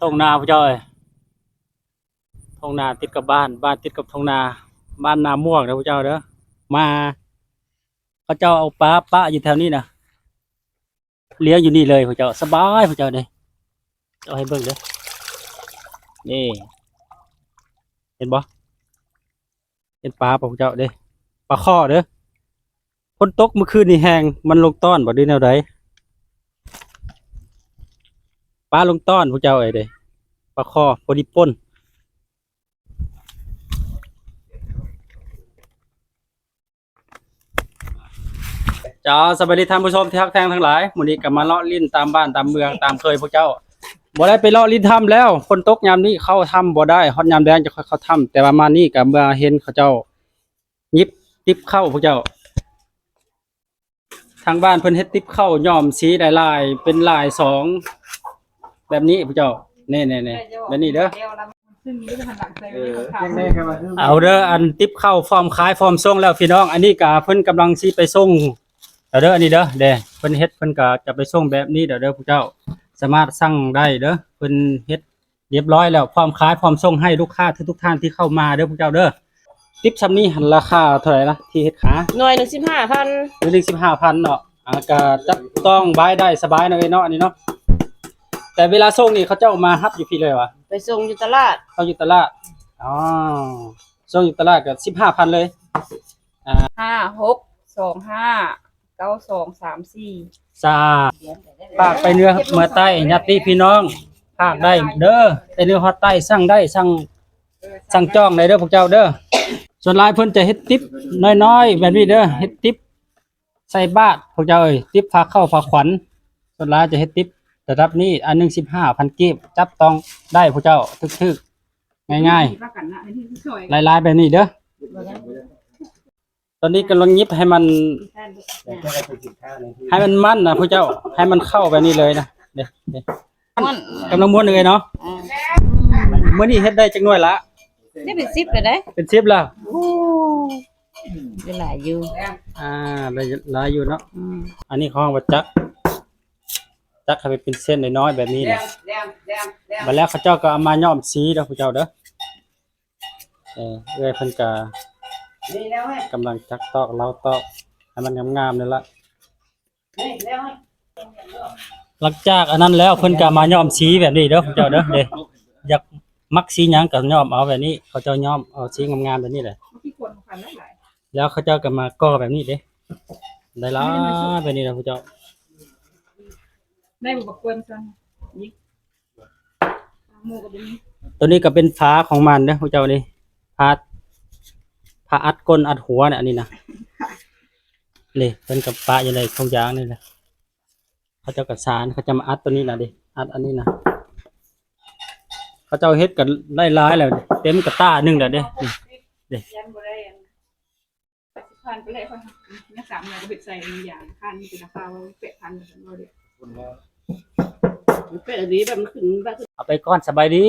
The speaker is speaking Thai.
ทงนาพระเจ้าเอ้ยทงนาติดกับบ้าน บ้านติดกับทงนา บ้านนาม่วงนะพระเจ้าเด้อมาเขาเจ้าเอาปลาปลาอยู่แถวนี้นะเลี้ยงอยู่นี่เลยพระเจ้าสบายพระเจ้าเด้เอาให้เบิ่งเด้อนี่ เห็นบ่เห็นปลาป่ะพระเจ้าเด้ปลาข้อเด้อคนตกเมื่อคืนนี่แหงมันลงต้อนบ่ด้แนวใด ปลาลงต้อนพวกเจ้าไอ้เด้ปลาคอพอดีป่นจ้าสวัสดีท่านผู้ชมที่ทักแทงทั้งหลายมื้อนี้ก็มาเลาะลิ้นตามบ้านตามเมืองตามเคยพวกเจ้าบ่ได้ไปเลาะลิ้นถ้ำแล้วฝนตกยามนี้เข้าถ้ำบ่ได้ฮอดยามแดงจะค่อยเข้าถ้ำแต่ว่ามาณนี่ก็เมื่อเห็นเขาเจ้า ยิบติบเข้าพวกเจ้า ทางบ้านเพิ่นเฮ็ดติบเข้าย้อมสีลายๆเป็นลายสอง แบบนี้พระเจ้าเน่เน่เน่แบบนี้เด้อ ซึ่งนี้ก็หันหลังใส่เออข่าวแน่ครับว่าเอาเด้ออันติบเข้าฟอร์มขายฟอร์มส่งแล้วพี่น้อง อันนี้ก็เพิ่นกำลังสิไปส่งเอาเด้ออันนี้เด้อเด้เพิ่นเฮ็ดเพิ่นก็จะไปส่งแบบนี้เด้อเด้อพระเจ้า สามารถสั่งได้เด้อเพิ่นเฮ็ดเรียบร้อยแล้วพร้อมขายพร้อมส่งให้ลูกค้าทุกๆท่านที่เข้ามาเด้อพระเจ้าเด้อติบซำนี้หันราคาเท่าไหร่ล่ะที่เฮ็ดขาหน่วยหนึ่งสิบห้าพัน หรือ15,000เนาะอ่าก็จับต้องบายได้สบายเนาะเอ้ยเนาะอันนี้เนาะ แต่เวลาส่งนี่เขาเจ้ามารับอยู่พี่เลยวะไปส่งอยู่ตลาดเขาอยู่ตลาดอ๋อส่งอยู่ตลาดก็สิบห้าพันเลยห้าหกสองห้าเก้าสองสามสี่ซาปากไปเนื้อเมื่อใต้ญาติพี่น้องภาคได้เด้อแต่เนื้อฮอดใต้สั่งได้สั่งสั่งจองได้เด้อพวกเจ้าเด้อส่วนหลายเพิ่นจะเฮ็ดติ๊บน้อยๆแบบนี้เด้อเฮ็ดติ๊บใส่บาทพวกเจ้าเอ้ยติ๊บฝากเข้าฝากขวัญส่วนหลายจะเฮ็ดติ๊บ ระดับนี้อันหนึง15,000กีบจับต้องได้พวกเจ้าทึกๆ ง่ายๆรักกันนะอันนี้สวยลายๆแบบนี้เด้อตอนนี้กำลังยิบให้มันแต่แค่ได้เป็นสินค้าในที่ให้มันมั่นนะพระเจ้า ให้มันเข้าแบบนี้เลยนะเด้เด้มันกำลังม้วนเลยเนาะเมื่อนี้เฮ็ดได้จักหน่วยละนี่เป็นสิบเลยได้เป็นสิบแล้วโอ้ได้หลายอยู่ อ่าได้หลายอยู่เนาะอืมอันนี้เขาเรียกว่าจัก จักให้มันเป็นเส้นน้อยๆแบบนี้นะบัดแล้วเขาเจ้าก็เอามาย้อมสีเด้อพระเจ้าเด้อเออเอ้อยเพิ่นก็กำลังจักตอกเล้าตอกให้มันงามๆนี่ละหลังจากอันนั้นแล้วเพิ่นก็มาย้อมสีแบบนี้เด้อเจ้าเด้อเด้อยากมักสีหยังก็ย้อมเอาแบบนี้ เขาเจ้าย้อมเอาสีงามๆแบบนี้แหละที่ควรขันได้หลายแล้วเขาเจ้าก็มาก่อแบบนี้เด้ได้ละแบบนี้นะพระเจ้า ได้บุปกรณ์ซันยิกหมูกับนี้ตัวนี้ก็เป็นฝาของมันเด้อพระเจ้านี่ฝาฝาอัดก้นอัดหัวเนี่ยอันนี้นะนี่เพิ่นกับปะอยู่ในทงยางนี่แหละเขาเจ้ากับสารเขาจะมาอัดตัวนี้นะดิอัดอันนี้นะเขาเจ้าเฮ็ดกันไล่ร้ายๆแล้วเต็มกระต้าหนึงแล้วเด้นี่ยันบ่ได้ยันพันไปเลยค่ะเนี่ยสามอย่างก็เป็นใส่หนึ่งอย่างพันมีเป็นราคาว่าเป็ดพันเหมือนกันเลย มันเป็นอันนี้แบบมันขึ้นแบบเอาไปก่อนสบายดี